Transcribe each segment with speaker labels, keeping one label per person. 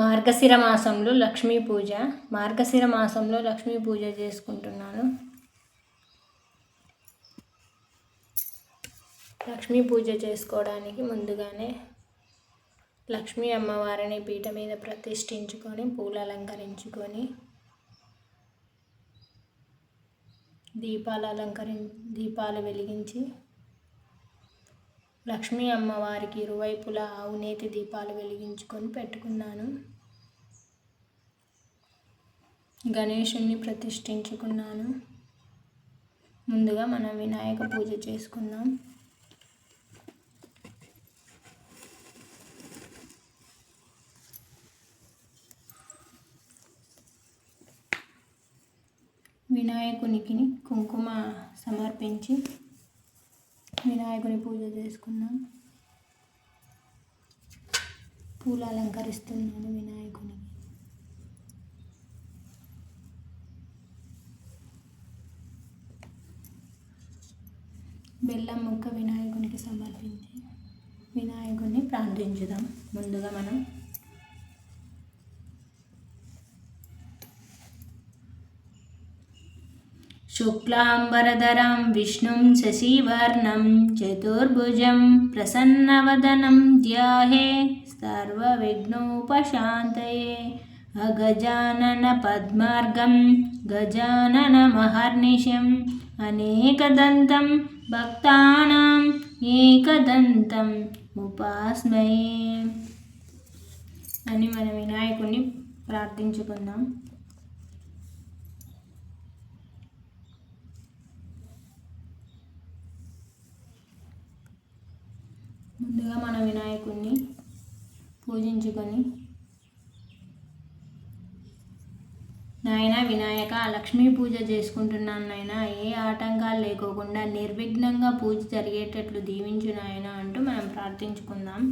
Speaker 1: మార్గశిర మాసంలో లక్ష్మీ పూజ. మార్గశిర మాసంలో లక్ష్మీ పూజ చేసుకుంటున్నాను. లక్ష్మీ పూజ చేసుకోవడానికి ముందుగానే లక్ష్మీ అమ్మవారిని పీట మీద ప్రతిష్ఠించుకొని పూలు అలంకరించుకొని దీపాలు అలంకరి దీపాలు వెలిగించి లక్ష్మీ అమ్మవారికి ఇరువైపులా ఆవునేతి దీపాలు వెలిగించుకొని పెట్టుకున్నాను. గణేషుణ్ణి ప్రతిష్ఠించుకున్నాను. ముందుగా మనం వినాయక పూజ చేసుకుందాం. వినాయకునికి కుంకుమ సమర్పించి వినాయకుని పూజ చేసుకున్నాం పూలు అలంకరిస్తున్నాను వినాయకునికి. బెల్లం ముక్క వినాయకునికి సమర్పించి వినాయకుడిని ప్రార్థించుదాం ముందుగా మనం शुक्लाम्बरधरं विष्णुं शशिवर्णं चतुर्भुजं प्रसन्नवदनं ध्याहे सर्वविघ्नोपशान्तये अगजाननपद्मार्गं गजाननमहर्निशम् अनेकदन्तं భక్తానాం ఏకదంతం ఉపాస్మై అని మన వినాయకుడిని ప్రార్థించుకుందాం. ముందుగా మన వినాయకుడిని పూజించుకొని నాయన వినాయక లక్ష్మీ పూజ చేసుకుంటున్నాను నాయన. ఏ ఆటంకాలు లేకోకుండా నిర్విఘ్నంగా పూజ జరిగేటట్లు దీవించు నాయన అంటూ మనం ప్రార్థించుకుందాం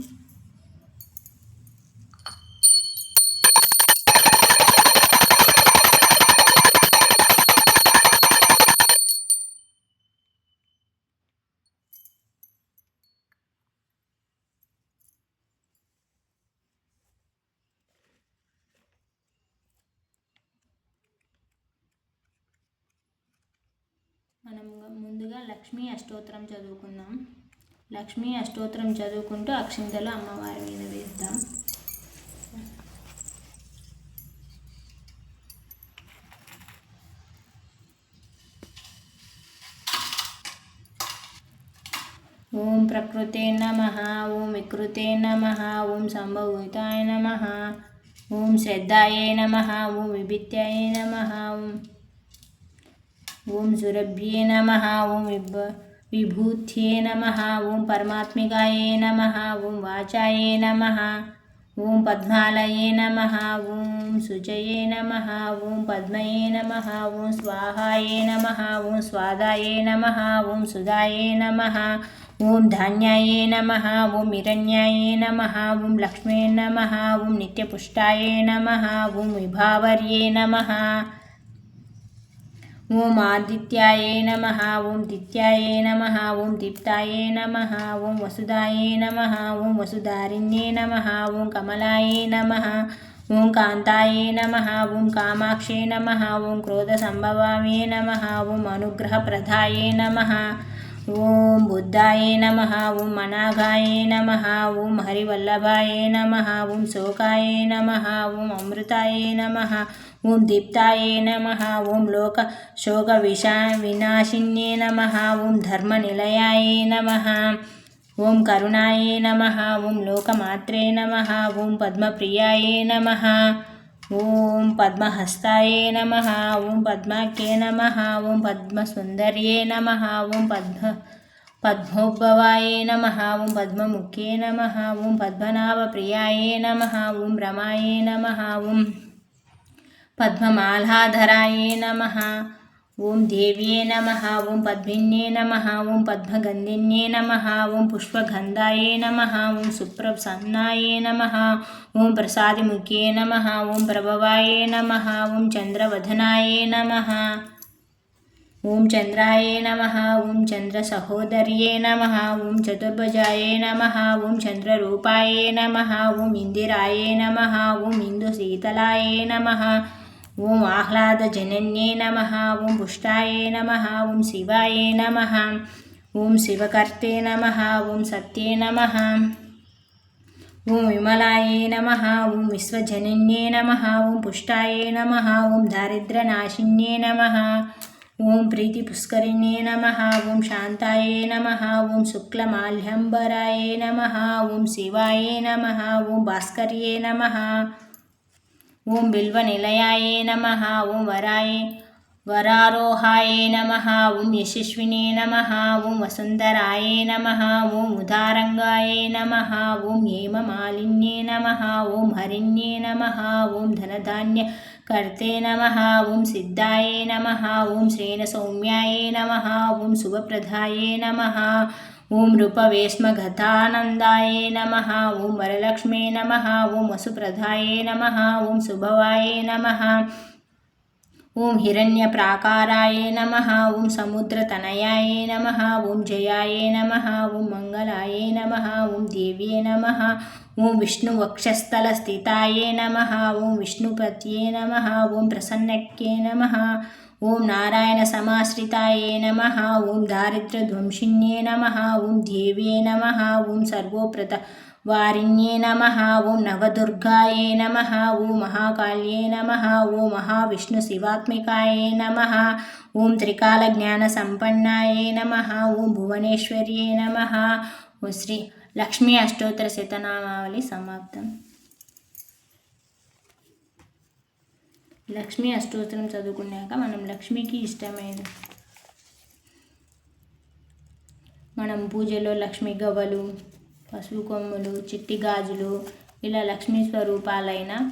Speaker 1: మనం ముందుగా లక్ష్మీ అష్టోత్తరం చదువుకుందాం. లక్ష్మీ అష్టోత్తరం చదువుకుంటూ అక్షింతలు అమ్మవారి మీద వేద్దాం. ఓం ప్రకృతే నమ ఓం వికృతే నమ ఓం సంభవితాయ నమ ఓం శ్రద్ధాయే నమ ఓం విభిత్యాయ నమ ఓం ఓం సురభ్యే నమ ఓం విభ విభూత్యే నమ ఓం పరమాత్మికాయే నమ ఓం వాచాయే నమ ఓం పద్మాలయే నమ ఓం శుచయే నమ ఓం పద్మయే నమ ఓం స్వాహాయే నమ ఓం స్వాదాయే నమ ఓం సుధాయే నమ ఓం ధాన్యాయే నమ ఓం హిరణ్యాయే నమ ఓం లక్ష్మీ నమ ఓం నిత్యపుష్టాయే నమ ఓం విభావర్యే నమ ఓం ఆదిత్యాయే నమ ఓం దిత్యాయే నమ ఓం దీప్తాయే నమ ఓం వసుదాయే నమ ఓం వసుధారిణ్యే నమ ఓం కమలాయే నమ ఓం కాంతాయే నమ ఓం కామాక్షే నమ ఓం క్రోధ క్రోధసంభవాయే నమ ఓం అనుగ్రహ అనుగ్రహప్రదాయే నమ. ఓం బుద్ధాయే నమ ఓం మనాగాయే నమ ఓం హరివల్లభాయే నమ ఓం శోకాయే నమ ఓం అమృతాయే నమ ఓం దీప్తాయే నమ ఓం లోక శోక విషా వినాశిన్యే నమ ఓం ధర్మనిలయాయే నమ ఓం కరుణాయే నమ ఓం లోకమాత్రే నమ ఓం పద్మప్రియాయే నమ ఓం పద్మహస్తాయే నమ ఓం పద్మాఖ్యే నమ ఓం పద్మసుందర్యే నమ ఓం పద్మ పద్మోద్భవాయే నమ ఓం పద్మముఖ్యే నమ ఓం పద్మనాభప్రియాయే నమ ఓం రమాయే నమ ఓం పద్మమాలాధరాయే నమ ఓం దేవ్యే నమ ఓం పద్మిన్యే నమ ఓం పద్మగంధిన్యే నమ ఓం పుష్పగంధాయే నమ ఓం సుప్రసన్నాయే నమ ఓం ప్రసాదిముఖ్యే నమ ఓం ప్రభవాయే నమ ఓం చంద్రవదనాయే నమ ఓం చంద్రాయే నమ ఓం చంద్ర సహోదర్యే నమ ఓం చతుర్భుజాయే నమ ఓం చంద్రరూపాయే నమ ఓం ఇందిరాయే నమ ఓం ఇందు శీతలాయే నమ ఓం ఆహ్లాదజనన్యే నమ ఓం పుష్టాయే నమ ఓం శివాయే నమ ఓం శివకర్తే నమ ఓం సత్యే నమ ఓం విమలాయే నమ ఓం విశ్వజనన్యే నమ ఓం పుష్టాయే నమ ఓం దారిద్రనాశిన్యే నమ ఓం ప్రీతి పుష్కరిణ్యే నమ ఓం శాంతాయే నమ ఓం శుక్లమాల్యంబరాయే నమ ఓం శివాయే నమ ఓం భాస్కర్యే నమ ఓం బిల్వనిలయాయే నమ ఓం వరాయే వరారోహాయే నమ ఓం యశస్వినే నమ ఓం వసుంధరాయే నమ ఓం ఉదారంగాయే నమ ఓం హేమమాలిన్యే నమ ఓం హరిణ్యే నమ ఓం ధనధాన్య కర్తే నమ ఓం సిద్ధాయ నమ ఓం శ్రేణ సౌమ్యాయ నమ ఓం శుభప్రదాయ నమ ఓం రూపవేశ్మగతానందాయే నమ ఓం వరలక్ష్మే నమ ఓం వసుప్రదాయ నమ ఓం శుభవాయ నమ. ఓం హిరణ్య ప్రాకారాయ నమ ఓం సముద్రతనయాయ నమ ఓం జయాయ నమ ఓం మంగళాయ నమ ఓం దేవ్యే నమ ఓం విష్ణువక్షస్థలస్థితాయ నమ ఓం విష్ణుపత్యే నమ ఓం ప్రసన్నక్యే నమ ఓం నారాయణ సమాశ్రితాయ నమ ఓం దారిద్ర్యధ్వంసిన్యే నమ ఓం దేవ్యే నమ ఓం సర్వోప్రత వారిణ్యే నమ ఓం నవదుర్గాయే నమ ఓం మహాకాళ్యే నమ ఓం మహావిష్ణు శివాత్మికాయే నమ ఓం త్రికాల జ్ఞాన సంపన్నాయే నమ ఓం భువనేశ్వర్యే నమ ఓ శ్రీ లక్ష్మీ అష్టోత్తర శతనామావళి సమాప్తం. లక్ష్మీ అష్టోత్తరం చదువుకున్నాక మనం లక్ష్మికి ఇష్టమైన మనం పూజలో లక్ష్మీ గవ్వలు పసుపు కొమ్ములు చిట్టి గాజులు ఇలా లక్ష్మీ స్వరూపాలైన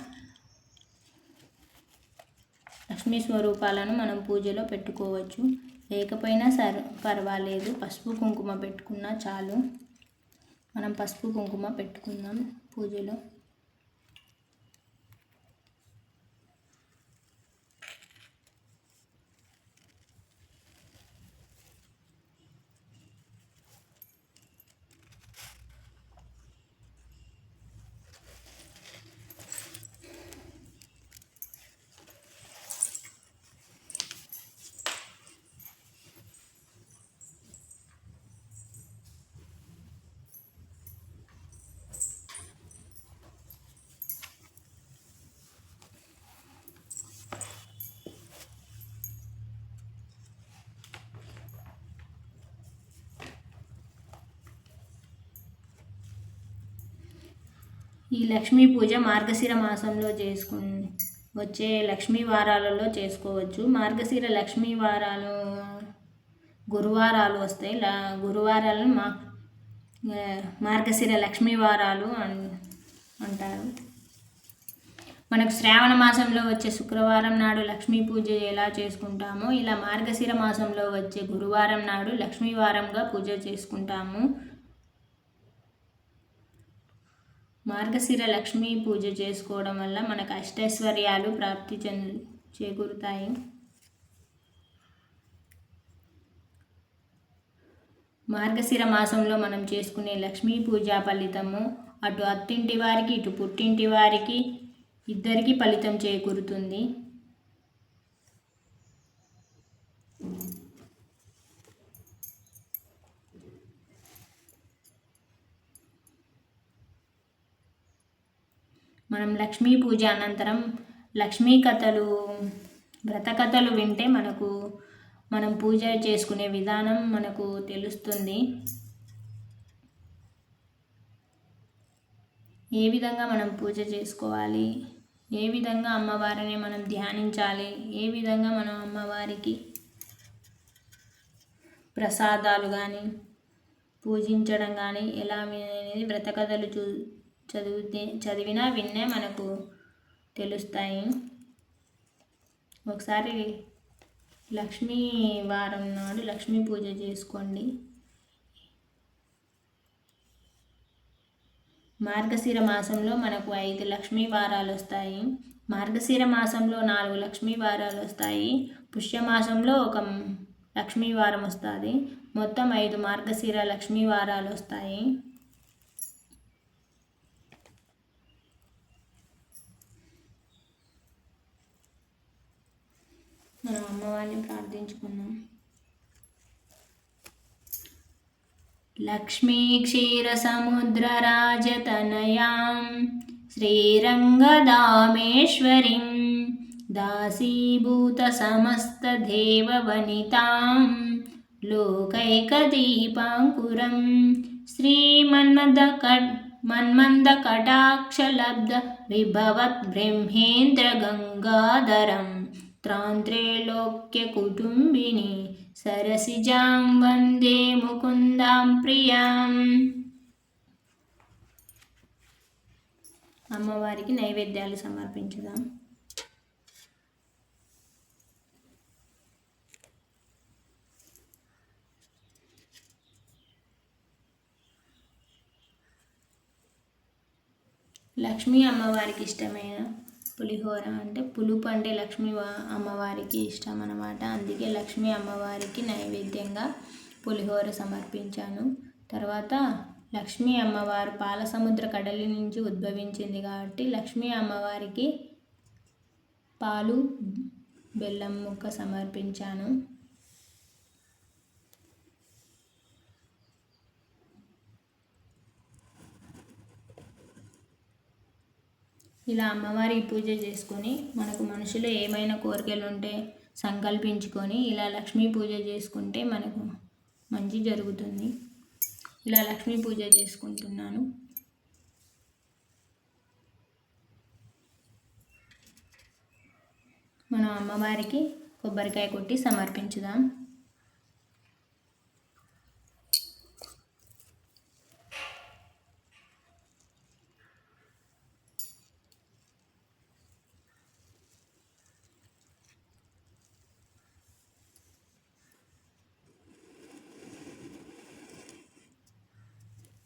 Speaker 1: లక్ష్మీ స్వరూపాలను మనం పూజలో పెట్టుకోవచ్చు. లేకపోయినా సర్ పర్వాలేదు. పసుపు కుంకుమ పెట్టుకున్నా చాలు. మనం పసుపు కుంకుమ పెట్టుకుందాం పూజలో. ఈ లక్ష్మీ పూజ మార్గశిర మాసంలో చేసుకు వచ్చే లక్ష్మీ వారాలలో చేసుకోవచ్చు. మార్గశిర లక్ష్మీ వారాలు గురువారాలు వస్తాయి లా గురువారాలను మా మార్గశిర లక్ష్మీ వారాలు అన్ అంటారు. మనకు శ్రావణ మాసంలో వచ్చే శుక్రవారం నాడు లక్ష్మీ పూజ ఎలా చేసుకుంటామో ఇలా మార్గశిర మాసంలో వచ్చే గురువారం నాడు లక్ష్మీవారంగా పూజ చేసుకుంటాము. మార్గశిర లక్ష్మీ పూజ చేసుకోవడం వల్ల మనకు అష్టైశ్వర్యాలు ప్రాప్తి చెందు చేకూరుతాయి. మార్గశిర మాసంలో మనం చేసుకునే లక్ష్మీ పూజ ఫలితము అటు అత్తింటి వారికి ఇటు పుట్టింటి వారికి ఇద్దరికీ ఫలితం చేకూరుతుంది. మనం లక్ష్మీ పూజ అనంతరం లక్ష్మీ కథలు వ్రతకథలు వింటే మనకు మనం పూజ చేసుకునే విధానం మనకు తెలుస్తుంది. ఏ విధంగా మనం పూజ చేసుకోవాలి? ఏ విధంగా అమ్మవారిని మనం ధ్యానించాలి? ఏ విధంగా మనం అమ్మవారికి ప్రసాదాలు కానీ పూజించడం కానీ ఎలా అనేది వ్రతకథలు చూ చదివితే చదివినా విన్నా మనకు తెలుస్తాయి. ఒకసారి లక్ష్మీ వారం నాడు లక్ష్మీ పూజ చేసుకోండి. మార్గశిర మాసంలో మనకు ఐదు లక్ష్మీ వారాలు వస్తాయి. మార్గశిర మాసంలో నాలుగు లక్ష్మీ వారాలు వస్తాయి. పుష్యమాసంలో ఒక లక్ష్మీ వారం వస్తుంది. మొత్తం ఐదు మార్గశిర లక్ష్మీ వారాలు వస్తాయి. మనం అమ్మవారిని ప్రార్థించుకున్నాం లక్ష్మీ क्षीरसमुद्रराजतनयां श्रीरङ्गदामेश्वरीं दासीभूतसमस्तदेववनितां लोकैकदीपाङ्कुरं श्रीमन्मदकट् मन्मन्दकटाक्षलब्धविभवद्ब्रह्मेन्द्रगङ्गाधरं త్రాంత్రేలోక్యకుటుంబిని సరసిజాం వందే ముకుందాం ప్రియాం. అమ్మవారికి నైవేద్యాలు సమర్పించుదాం. లక్ష్మీ అమ్మవారికి ఇష్టమైన పులిహోర అంటే పులుపు అంటే లక్ష్మీ అమ్మవారికి ఇష్టం అన్నమాట. అందుకే లక్ష్మీ అమ్మవారికి నైవేద్యంగా పులిహోర సమర్పించాను. తర్వాత లక్ష్మీ అమ్మవారు పాలసముద్ర కడలి నుంచి ఉద్భవించింది కాబట్టి లక్ష్మీ అమ్మవారికి పాలు బెల్లం ముక్క సమర్పించాను. ఇలా అమ్మవారి పూజ చేసుకొని మనకు మనుషులు ఏమైనా కోరికలు ఉంటే సంకల్పించుకొని ఇలా లక్ష్మీ పూజ చేసుకుంటే మనకు మంచి జరుగుతుంది. ఇలా లక్ష్మీ పూజ చేసుకుంటున్నాను. మనం అమ్మవారికి కొబ్బరికాయ కొట్టి సమర్పించుదాం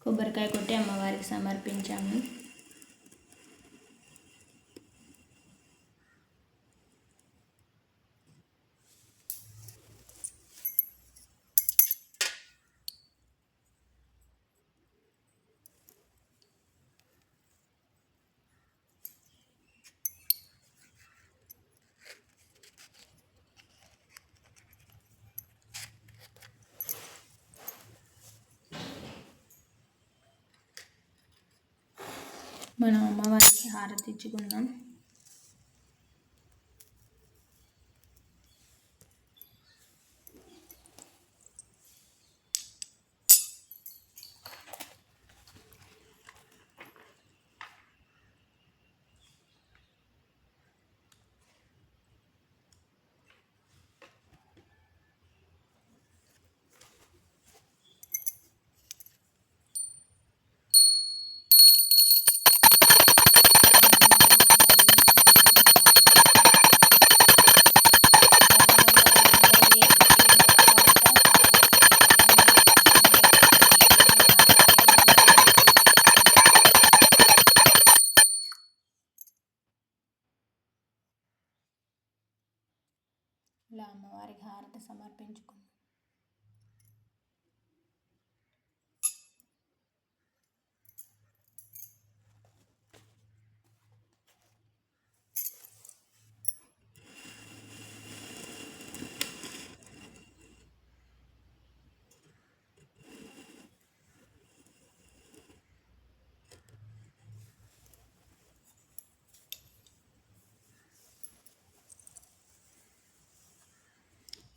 Speaker 1: కొబ్బరికాయ వారికి సమర్పించాము. మనం అమ్మవారికి హారతి ఇచ్చుకుందాం ఇలా అమ్మవారికి హారతి సమర్పించుకుందాం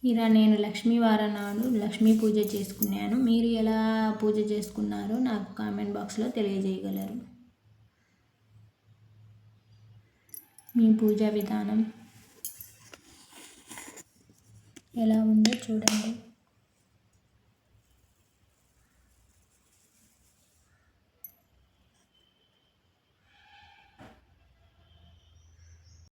Speaker 1: ఇలా నేను లక్ష్మీవారం నాడు లక్ష్మీ పూజ చేసుకున్నాను. మీరు ఎలా పూజ చేసుకున్నారో నాకు కామెంట్ బాక్స్లో తెలియజేయగలరు. మీ పూజా విధానం ఎలా ఉందో చూడండి.